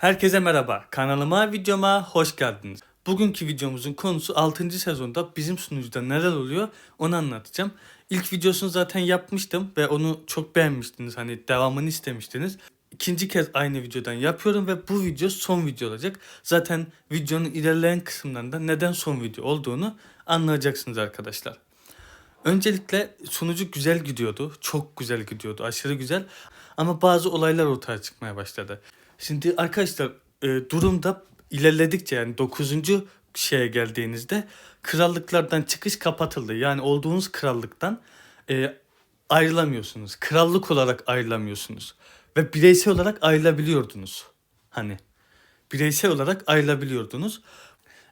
Herkese merhaba. Kanalıma, videoma hoş geldiniz. Bugünkü videomuzun konusu 6. sezonda bizim sunucuda neler oluyor onu anlatacağım. İlk videosunu zaten yapmıştım ve onu çok beğenmiştiniz. Hani devamını istemiştiniz. İkinci kez aynı videodan yapıyorum ve bu video son video olacak. Zaten videonun ilerleyen kısımlarında neden son video olduğunu anlayacaksınız arkadaşlar. Öncelikle sunucu güzel gidiyordu. Çok güzel gidiyordu. Aşırı güzel. Ama bazı olaylar ortaya çıkmaya başladı. Şimdi arkadaşlar e, durumda ilerledikçe yani 9. şeye geldiğinizde krallıklardan çıkış kapatıldı. Yani olduğunuz krallıktan e, ayrılamıyorsunuz. Krallık olarak ayrılamıyorsunuz. Ve bireysel olarak ayrılabiliyordunuz. Hani bireysel olarak ayrılabiliyordunuz.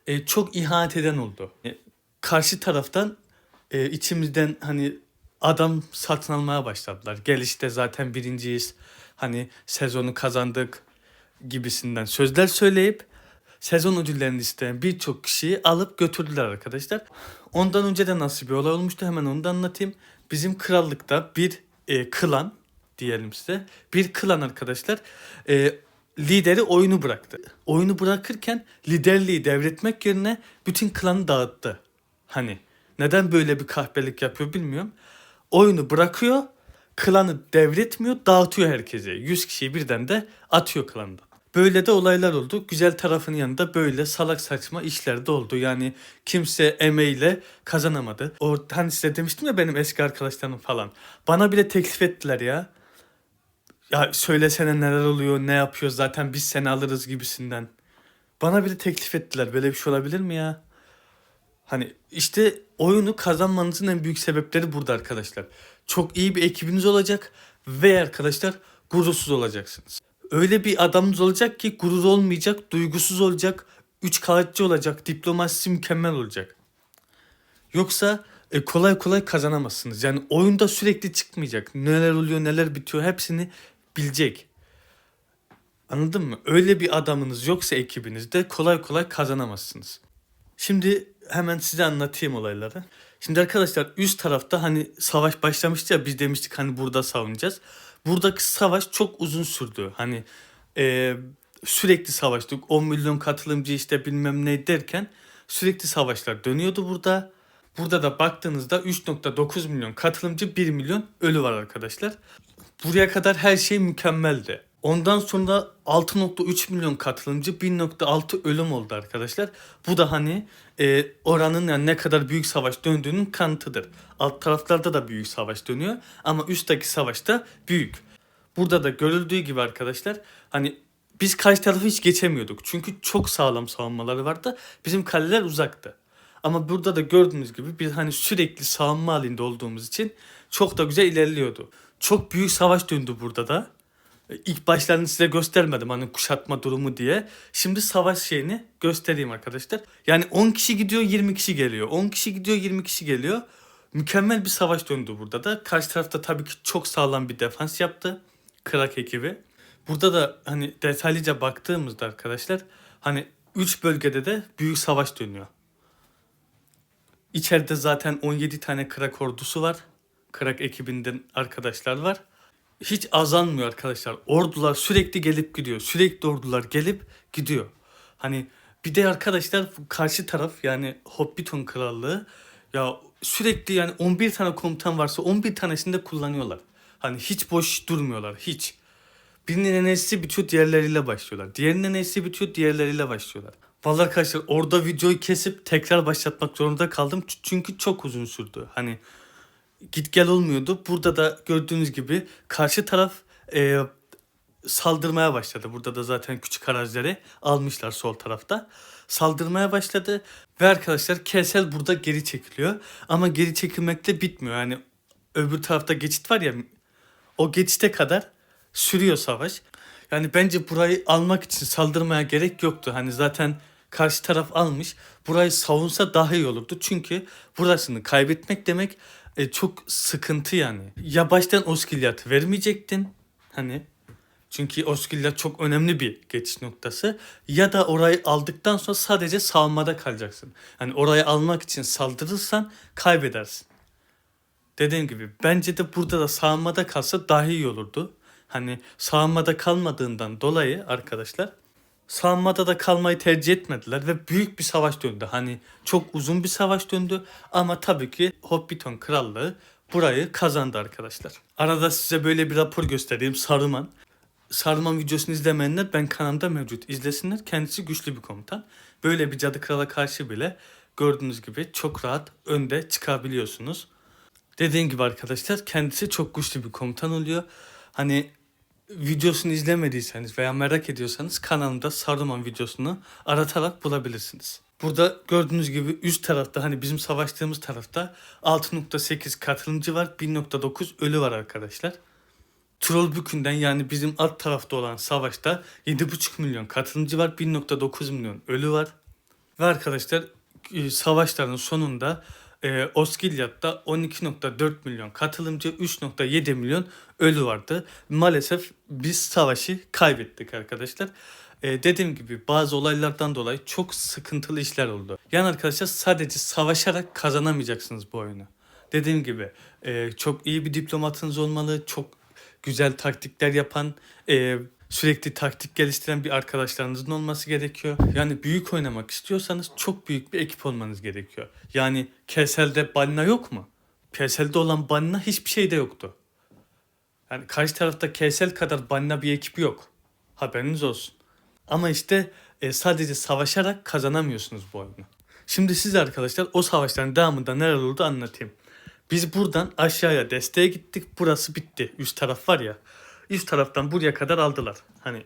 E, çok ihanet eden oldu. E, karşı taraftan e, içimizden hani adam satın almaya başladılar. Gel işte zaten birinciyiz. Hani sezonu kazandık gibisinden sözler söyleyip sezon ödüllerini isteyen birçok kişiyi alıp götürdüler arkadaşlar. Ondan önce de nasıl bir olay olmuştu hemen onu da anlatayım. Bizim krallıkta bir e, klan diyelim size. Bir klan arkadaşlar e, lideri oyunu bıraktı. Oyunu bırakırken liderliği devretmek yerine bütün klanı dağıttı. Hani neden böyle bir kahpelik yapıyor bilmiyorum. Oyunu bırakıyor, klanı devretmiyor, dağıtıyor herkese. 100 kişiyi birden de atıyor klandan. Böyle de olaylar oldu. Güzel tarafın yanında böyle salak saçma işler de oldu. Yani kimse emeğiyle kazanamadı. O hani size demiştim ya benim eski arkadaşlarım falan. Bana bile teklif ettiler ya. Ya söylesene neler oluyor, ne yapıyor zaten biz seni alırız gibisinden. Bana bile teklif ettiler. Böyle bir şey olabilir mi ya? Hani işte oyunu kazanmanızın en büyük sebepleri burada arkadaşlar. Çok iyi bir ekibiniz olacak ve arkadaşlar gurursuz olacaksınız. Öyle bir adamınız olacak ki gurur olmayacak, duygusuz olacak, üç kağıtçı olacak, diplomasisi mükemmel olacak. Yoksa e, kolay kolay kazanamazsınız. Yani oyunda sürekli çıkmayacak. Neler oluyor, neler bitiyor hepsini bilecek. Anladın mı? Öyle bir adamınız yoksa ekibinizde kolay kolay kazanamazsınız. Şimdi hemen size anlatayım olayları. Şimdi arkadaşlar üst tarafta hani savaş başlamıştı ya biz demiştik hani burada savunacağız. Buradaki savaş çok uzun sürdü. Hani e, sürekli savaştık. 10 milyon katılımcı işte bilmem ne derken sürekli savaşlar dönüyordu burada. Burada da baktığınızda 3.9 milyon katılımcı 1 milyon ölü var arkadaşlar. Buraya kadar her şey mükemmeldi. Ondan sonra 6.3 milyon katılımcı 1.6 ölüm oldu arkadaşlar. Bu da hani e, oranın yani ne kadar büyük savaş döndüğünün kanıtıdır. Alt taraflarda da büyük savaş dönüyor ama üstteki savaş da büyük. Burada da görüldüğü gibi arkadaşlar hani biz karşı tarafı hiç geçemiyorduk. Çünkü çok sağlam savunmaları vardı. Bizim kaleler uzaktı. Ama burada da gördüğünüz gibi biz hani sürekli savunma halinde olduğumuz için çok da güzel ilerliyordu. Çok büyük savaş döndü burada da. İlk başlarını size göstermedim hani kuşatma durumu diye. Şimdi savaş şeyini göstereyim arkadaşlar. Yani 10 kişi gidiyor 20 kişi geliyor. 10 kişi gidiyor 20 kişi geliyor. Mükemmel bir savaş döndü burada da. Karşı tarafta tabii ki çok sağlam bir defans yaptı. Krak ekibi. Burada da hani detaylıca baktığımızda arkadaşlar hani 3 bölgede de büyük savaş dönüyor. İçeride zaten 17 tane krak ordusu var. Krak ekibinden arkadaşlar var hiç azalmıyor arkadaşlar. Ordular sürekli gelip gidiyor. Sürekli ordular gelip gidiyor. Hani bir de arkadaşlar karşı taraf yani Hobbiton Krallığı ya sürekli yani 11 tane komutan varsa 11 tanesini de kullanıyorlar. Hani hiç boş durmuyorlar hiç. Birinin enerjisi bitiyor diğerleriyle başlıyorlar. Diğerinin enerjisi bitiyor diğerleriyle başlıyorlar. Vallahi arkadaşlar orada videoyu kesip tekrar başlatmak zorunda kaldım. Çünkü çok uzun sürdü. Hani git gel olmuyordu. Burada da gördüğünüz gibi karşı taraf e, saldırmaya başladı. Burada da zaten küçük arazileri almışlar sol tarafta. Saldırmaya başladı ve arkadaşlar Kesel burada geri çekiliyor. Ama geri çekilmekte bitmiyor. Yani öbür tarafta geçit var ya o geçite kadar sürüyor savaş. Yani bence burayı almak için saldırmaya gerek yoktu. Hani zaten karşı taraf almış. Burayı savunsa daha iyi olurdu. Çünkü burasını kaybetmek demek e, çok sıkıntı yani. Ya baştan Oskilyat vermeyecektin hani çünkü Oskilyat çok önemli bir geçiş noktası. Ya da orayı aldıktan sonra sadece savunmada kalacaksın. Hani orayı almak için saldırırsan kaybedersin. Dediğim gibi bence de burada da savunmada kalsa daha iyi olurdu. Hani savunmada kalmadığından dolayı arkadaşlar savunmada da kalmayı tercih etmediler ve büyük bir savaş döndü. Hani çok uzun bir savaş döndü ama tabii ki Hobbiton Krallığı burayı kazandı arkadaşlar. Arada size böyle bir rapor göstereyim Saruman. Saruman videosunu izlemeyenler ben kanalımda mevcut izlesinler. Kendisi güçlü bir komutan. Böyle bir cadı krala karşı bile gördüğünüz gibi çok rahat önde çıkabiliyorsunuz. Dediğim gibi arkadaşlar kendisi çok güçlü bir komutan oluyor. Hani videosunu izlemediyseniz veya merak ediyorsanız kanalımda Saruman videosunu aratarak bulabilirsiniz. Burada gördüğünüz gibi üst tarafta hani bizim savaştığımız tarafta 6.8 katılımcı var 1.9 ölü var arkadaşlar. Trollbükü'nden yani bizim alt tarafta olan savaşta 7.5 milyon katılımcı var 1.9 milyon ölü var. Ve arkadaşlar e, savaşların sonunda e, Oskilyat'ta 12.4 milyon katılımcı 3.7 milyon ölü vardı. Maalesef biz savaşı kaybettik arkadaşlar. E, dediğim gibi bazı olaylardan dolayı çok sıkıntılı işler oldu. Yani arkadaşlar sadece savaşarak kazanamayacaksınız bu oyunu. Dediğim gibi e, çok iyi bir diplomatınız olmalı, çok güzel taktikler yapan, e, sürekli taktik geliştiren bir arkadaşlarınızın olması gerekiyor. Yani büyük oynamak istiyorsanız çok büyük bir ekip olmanız gerekiyor. Yani Kesel'de balina yok mu? Kesel'de olan balina hiçbir şeyde yoktu. Yani karşı tarafta Kesel kadar balina bir ekip yok. Haberiniz olsun. Ama işte e, sadece savaşarak kazanamıyorsunuz bu oyunu. Şimdi size arkadaşlar o savaşların devamında neler oldu anlatayım. Biz buradan aşağıya desteğe gittik. Burası bitti. Üst taraf var ya. Üst taraftan buraya kadar aldılar. Hani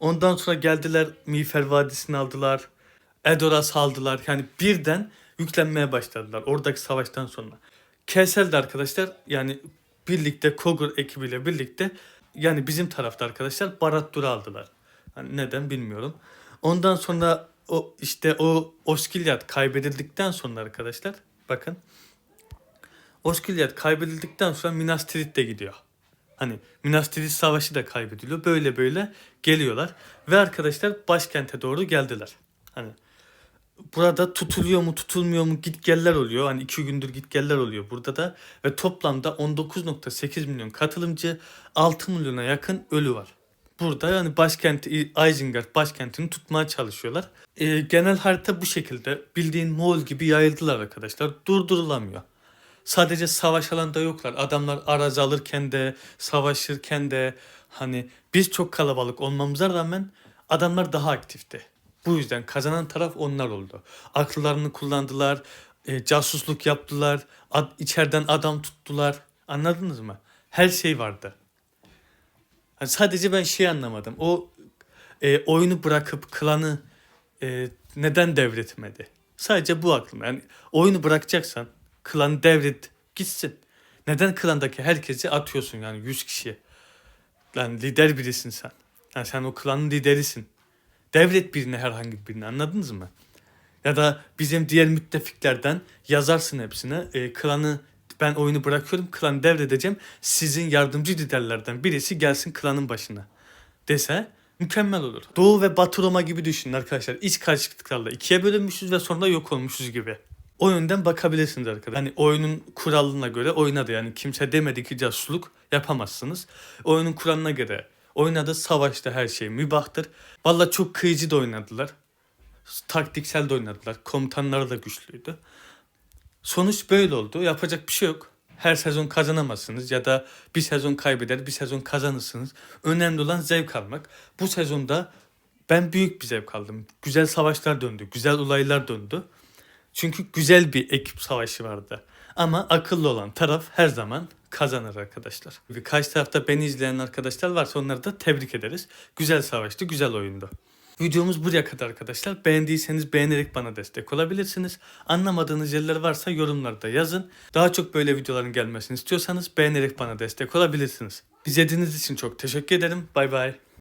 ondan sonra geldiler Miğfer Vadisi'ni aldılar. Edoras aldılar. Yani birden yüklenmeye başladılar oradaki savaştan sonra. Kesel'de arkadaşlar yani birlikte Kog'Ur ekibiyle birlikte yani bizim tarafta arkadaşlar Barad-dûr'u aldılar. Hani neden bilmiyorum. Ondan sonra o işte o Oskilyat kaybedildikten sonra arkadaşlar bakın Oskilyat kaybedildikten sonra Minas Tirith de gidiyor. Hani Minas Tirith savaşı da kaybediliyor. Böyle böyle geliyorlar. Ve arkadaşlar başkente doğru geldiler. Hani burada tutuluyor mu tutulmuyor mu gitgeller oluyor. Hani iki gündür gitgeller oluyor burada da. Ve toplamda 19.8 milyon katılımcı 6 milyona yakın ölü var. Burada yani başkenti Isengard başkentini tutmaya çalışıyorlar. Ee, genel harita bu şekilde. Bildiğin Moğol gibi yayıldılar arkadaşlar. Durdurulamıyor. Sadece savaş alanında yoklar. Adamlar araz alırken de, savaşırken de hani biz çok kalabalık olmamıza rağmen adamlar daha aktifti. Bu yüzden kazanan taraf onlar oldu. Akıllarını kullandılar, e, casusluk yaptılar, ad, içeriden adam tuttular. Anladınız mı? Her şey vardı. Hani sadece ben şey anlamadım. O e, oyunu bırakıp klanı e, neden devretmedi? Sadece bu aklım. Yani oyunu bırakacaksan klanı devret gitsin. Neden klandaki herkesi atıyorsun yani 100 kişiye? Lan lider birisin sen. Yani sen o klanın liderisin. Devret birine herhangi birini anladınız mı? Ya da bizim diğer müttefiklerden yazarsın hepsine. E, klanı ben oyunu bırakıyorum klanı devredeceğim. Sizin yardımcı liderlerden birisi gelsin klanın başına. Dese mükemmel olur. Doğu ve Batı Roma gibi düşünün arkadaşlar. İç karşıtlıklarla ikiye bölünmüşüz ve sonra yok olmuşuz gibi. O yönden bakabilirsiniz arkadaşlar. Hani oyunun kuralına göre oynadı yani kimse demedi ki casusluk yapamazsınız. Oyunun kuralına göre oynadı savaşta her şey mübahtır. Valla çok kıyıcı da oynadılar. Taktiksel de oynadılar. Komutanları da güçlüydü. Sonuç böyle oldu. Yapacak bir şey yok. Her sezon kazanamazsınız ya da bir sezon kaybeder, bir sezon kazanırsınız. Önemli olan zevk almak. Bu sezonda ben büyük bir zevk aldım. Güzel savaşlar döndü, güzel olaylar döndü. Çünkü güzel bir ekip savaşı vardı. Ama akıllı olan taraf her zaman kazanır arkadaşlar. Birkaç tarafta beni izleyen arkadaşlar varsa onları da tebrik ederiz. Güzel savaştı, güzel oyundu. Videomuz buraya kadar arkadaşlar. Beğendiyseniz beğenerek bana destek olabilirsiniz. Anlamadığınız yerler varsa yorumlarda yazın. Daha çok böyle videoların gelmesini istiyorsanız beğenerek bana destek olabilirsiniz. İzlediğiniz için çok teşekkür ederim. Bay bay.